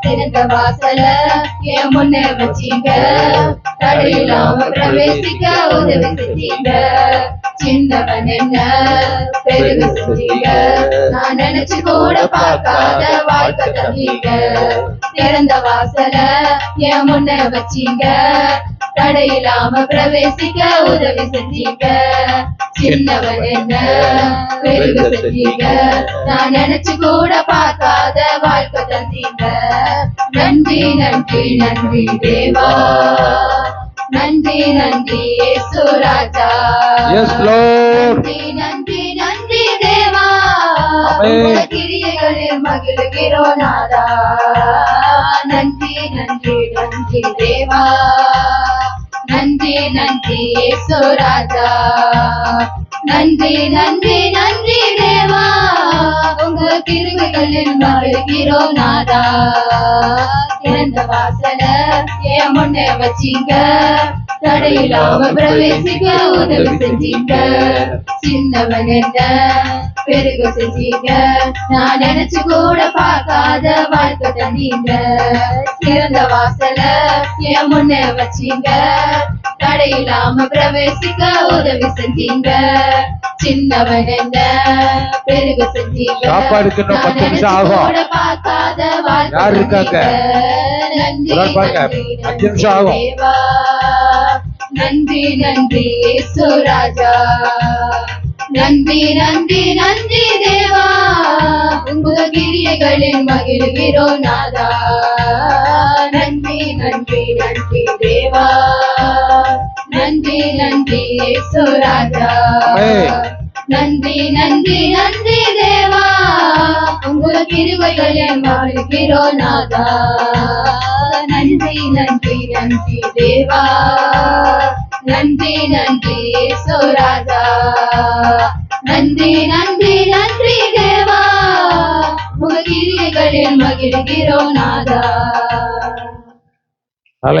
திறந்த வாசல என் முன்ன வச்சீங்க. தடையில்லாம பிரவேசிக்க உதவி செஞ்சீங்க. சின்னவன் என்ன? பெருக செஞ்சீங்க. நான் நினைச்சு கூட பார்க்காத வாழ்க்கை தந்தீங்க. திறந்த வாசல என் முன்ன வச்சீங்க. தடையில்லாம பிரவேசிக்க உதவி செஞ்சீங்க சின்னவன் என்ன பெருக செஞ்சீங்க நான் நினைச்சு கூட பார்க்காத வாழ்க்கை தந்தீங்க நன்றி நன்றி நன்றி தேவா. நன்றி நன்றி இயேசு ராஜா. Yes, Lord. நன்றி நன்றி நன்றி தேவா. கிரியைகளில் மகிழ்கிறோம் நாதா. நன்றி நன்றி நன்றி தேவா. நன்றி நன்றி இயேசு ராஜா. நன்றி நன்றி நன்றி தேவா. உங்க கிருமிகளில் மகிழ்கிறோம் நாதா. திறந்த வாசல என் முன்னே வச்சீங்க. தடையில்லாம பிரவேசிக்க உதவி செஞ்சீங்க. சின்னவன் என்ன பெருக செஞ்சீங்க. நான் நினைச்சு கூட பார்க்காத வாழ்க்கை தந்தீங்க திறந்த வாசல என் முன்னே வச்சீங்க தடையில்லாம பிரவேசிக்க உதவி செஞ்சீங்க சின்னவன் என்ன பெருக செஞ்சீங்க சாப்பாடுக்கு இன்னும் பத்து நிமிஷம் ஆகும். பார்க்காத யார் இருக்காங்க? பாருங்க. நன்றி, அஞ்சு நிமிஷம் ஆகும். நன்றி நன்றி இயேசு ராஜா நன்றி நன்றி நன்றி கிரியைகளில் மகிழ்கிறோம் நாதா நன்றி நன்றி நன்றி தேவா நன்றி நன்றி ராஜா. நன்றி நன்றி நன்றி தேவா உங்க கிருபைகளில் மகிழ்கிறோம் நாதா நன்றி நன்றி நன்றி தேவா நன்றி நன்றி ராஜா நன்றி நன்றி நன்றி தேவா உங்க கிரியைகளில் மகிழ்கிறோம் நாதா